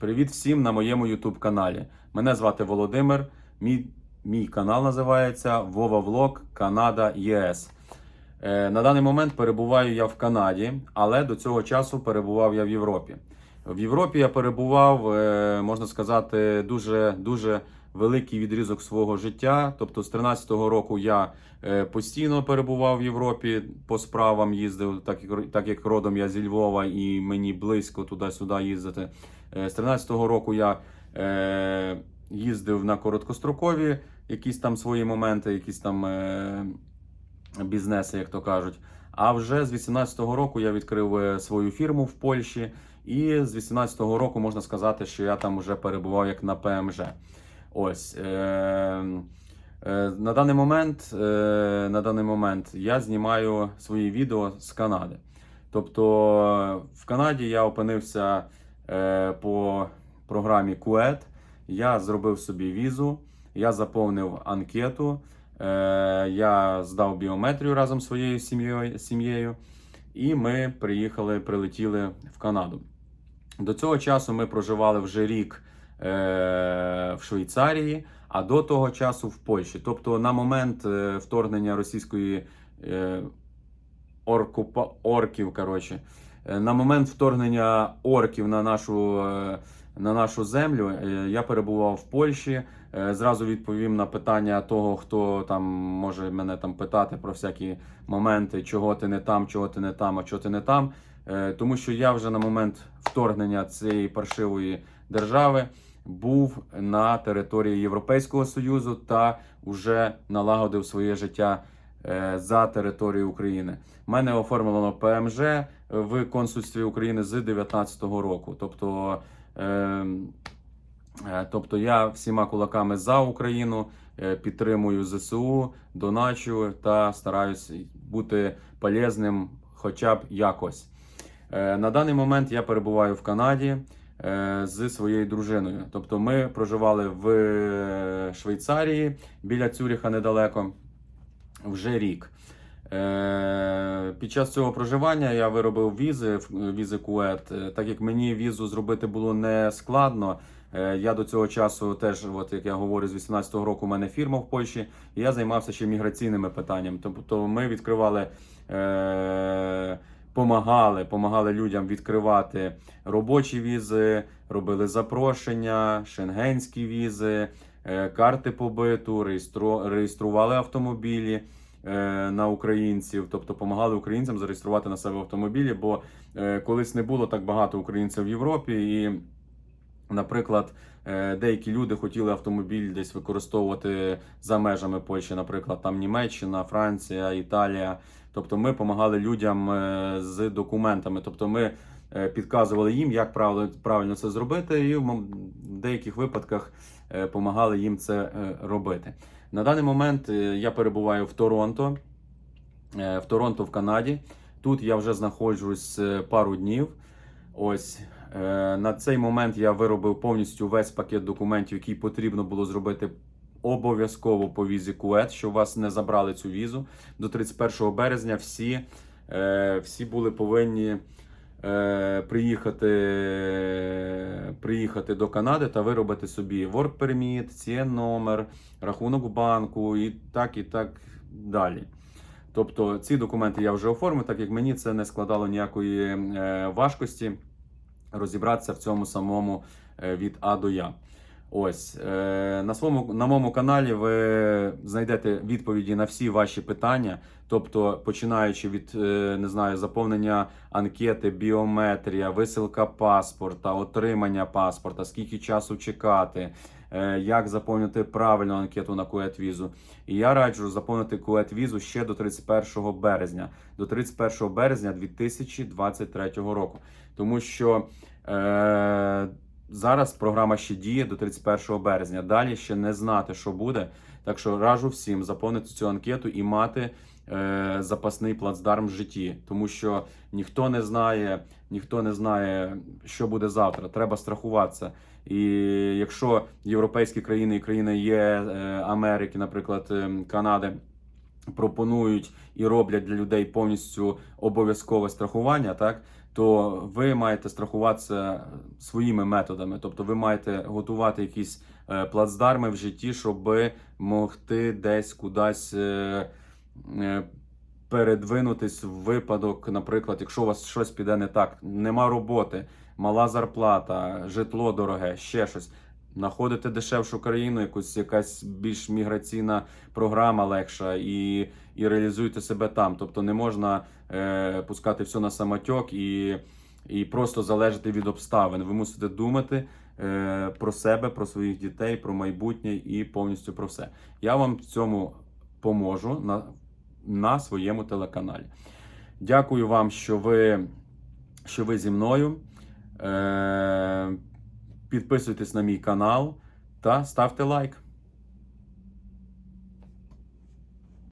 Привіт всім на моєму YouTube каналі. Мене звати Володимир. Мій, мій канал називається Вова Влог Канада ЄС. Е, на даний момент перебуваю я в Канаді, але до цього часу перебував я в Європі. В Європі я перебував, е, можна сказати, дуже дуже великий відрізок свого життя. Тобто, з 13-го року я е, постійно перебував в Європі, по справам їздив, так як так як родом я зі Львова, і мені близько туди-сюди їздити. Е, З 13-го року я е, їздив на короткострокові якісь там свої моменти, якісь там е, бізнеси, як то кажуть. А вже з 18-го року я відкрив е, свою фірму в Польщі, і з 18-го року можна сказати, що я там вже перебував як на ПМЖ. Ось. Е, е, на даний момент, на даний момент я знімаю свої відео з Канади. Тобто в Канаді я опинився по програмі QED. Я зробив собі візу, я заповнив анкету, е, я здав біометрію разом зі своєю сім'єю, і ми приїхали, прилетіли в Канаду. До цього часу ми проживали вже рік е, в Швейцарії, а до того часу в Польщі. Тобто, на момент е, вторгнення російської е, орків, коротше, е, на момент вторгнення орків на нашу, е, на нашу землю, е, я перебував в Польщі. Е, Зразу відповім на питання того, хто там може мене там питати про всякі моменти, чого ти не там, чого ти не там, а чого ти не там. Е, Тому що я вже на момент вторгнення цієї паршивої держави був на території Європейського Союзу та вже налагодив своє життя е, за територією України. У мене оформлено ПМЖ в консульстві України з 2019 року. Тобто, е, е, тобто я всіма кулаками за Україну е, підтримую ЗСУ, доначу та стараюсь бути полезним хоча б якось. Е, На даний момент я перебуваю в Канаді е, з своєю дружиною. Тобто ми проживали в е, Швейцарії біля Цюріха недалеко вже рік. Е, Під час цього проживання я виробив візи, візи Кует. Е, Так як мені візу зробити було не складно, е, я до цього часу теж, от як я говорю, з 18-го року у мене фірма в Польщі, і я займався ще міграційними питаннями. Тобто ми відкривали. Е, Помагали, помагали людям відкривати робочі візи, робили запрошення, шенгенські візи, карти побиту, реєстру, реєстрували автомобілі е, на українців, тобто допомагали українцям зареєструвати на себе автомобілі, бо е, колись не було так багато українців в Європі і. Наприклад, е, деякі люди хотіли автомобіль десь використовувати за межами Польщі, наприклад, там Німеччина, Франція, Італія. Тобто ми допомагали людям е, з документами. Тобто ми е, підказували їм, як правильно, це зробити, і в деяких випадках допомагали їм це е, робити. На даний момент е, я перебуваю в Торонто, е, в Торонто, в Канаді. Тут я вже знаходжусь е, пару днів. Ось е, на цей момент я виробив повністю весь пакет документів, який потрібно було зробити обов'язково по візі Кует, щоб вас не забрали цю візу. До 31 березня всі, е, всі були повинні е, приїхати, приїхати до Канади та виробити собі work permit, CN номер, рахунок банку і так, і так далі. Тобто ці документи я вже оформив, так як мені це не складало ніякої е, важкості розібратися в цьому самому е, від А до Я. Ось е, на своєму на моєму каналі ви знайдете відповіді на всі ваші питання, тобто починаючи від е, не знаю, заповнення анкети, біометрія, висилка паспорта, отримання паспорта, скільки часу чекати, е, як заповнити правильну анкету на кует візу. І я раджу заповнити кует візу ще до 31 березня, до 31 березня 2023 року, тому що. Е, Зараз програма ще діє до 31 березня. Далі ще не знати, що буде. Так що раджу всім заповнити цю анкету і мати е, запасний плацдарм в житті, тому що ніхто не знає, ніхто не знає, що буде завтра. Треба страхуватися. І якщо європейські країни і країни є е, Америки, наприклад, е, Канади. Пропонують і роблять для людей повністю обов'язкове страхування, так то ви маєте страхуватися своїми методами. Тобто ви маєте готувати якісь е, плацдарми в житті, щоб могти десь кудись е, е, передвинутись в випадок, наприклад, якщо у вас щось піде не так, нема роботи, мала зарплата, житло дороге, ще щось. Знаходите дешевшу країну, якусь якась більш міграційна програма легша, і, і реалізуйте себе там. Тобто не можна е, пускати все на самотьок і, і просто залежати від обставин. Ви мусите думати е, про себе, про своїх дітей, про майбутнє і повністю про все. Я вам в цьому поможу на, на своєму телеканалі. Дякую вам, що ви, що ви зі мною. Е, підписуйтесь на мій канал та ставте лайк.